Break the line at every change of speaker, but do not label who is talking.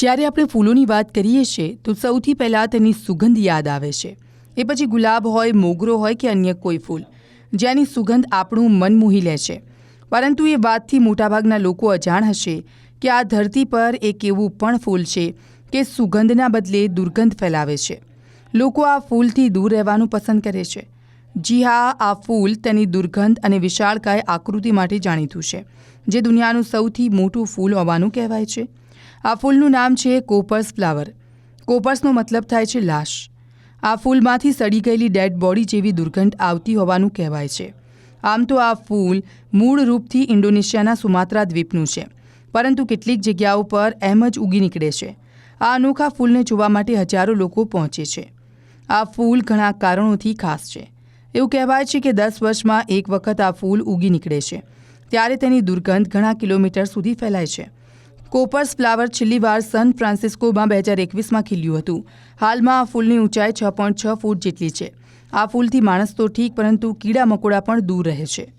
જ્યારે આપણે ફૂલોની વાત કરીએ છીએ, તો સૌથી પહેલાં તેની સુગંધ યાદ આવે છે. એ પછી ગુલાબ હોય, મોગરો હોય કે અન્ય કોઈ ફૂલ, જેની સુગંધ આપણું મન મોહી લે છે. પરંતુ એ વાતથી મોટાભાગના લોકો અજાણ હશે કે આ ધરતી પર એક એવું પણ ફૂલ છે કે સુગંધના બદલે દુર્ગંધ ફેલાવે છે. લોકો આ ફૂલથી દૂર રહેવાનું પસંદ કરે છે. જી હા, આ ફૂલ તેની દુર્ગંધ અને વિશાળકાય આકૃતિ માટે જાણીતું છે, જે દુનિયાનું સૌથી મોટું ફૂલ હોવાનું કહેવાય છે. આ ફૂલનું નામ છે કોપર્સ ફ્લાવર. કોપર્સનો મતલબ થાય છે લાશ. આ ફૂલમાંથી સડી ગયેલી ડેડ બોડી જેવી દુર્ગંધ આવતી હોવાનું કહેવાય છે. આમ તો આ ફૂલ મૂળ રૂપથી ઇન્ડોનેશિયાના સુમાત્રા દ્વીપનું છે, પરંતુ કેટલીક જગ્યાઓ પર એમ જ ઉગી નીકળે છે. આ અનોખા ફૂલને જોવા માટે હજારો લોકો પહોંચે છે. આ ફૂલ ઘણા કારણોથી ખાસ છે. એવું કહેવાય છે કે દસ વર્ષમાં એક વખત આ ફૂલ ઉગી નીકળે છે, ત્યારે તેની દુર્ગંધ ઘણા કિલોમીટર સુધી ફેલાય છે. કોપર્સ ફ્લાવર છેલ્લી વાર સન ફ્રાન્સિસ્કોમાં બે હજાર એકવીસમાં ખીલ્યું હતું. હાલમાં આ ફૂલની ઊંચાઈ છ પોઈન્ટ છ ફૂટ જેટલી છે. આ ફૂલથી માણસ તો ઠીક, પરંતુ કીડા મકોડા પણ દૂર રહે છે.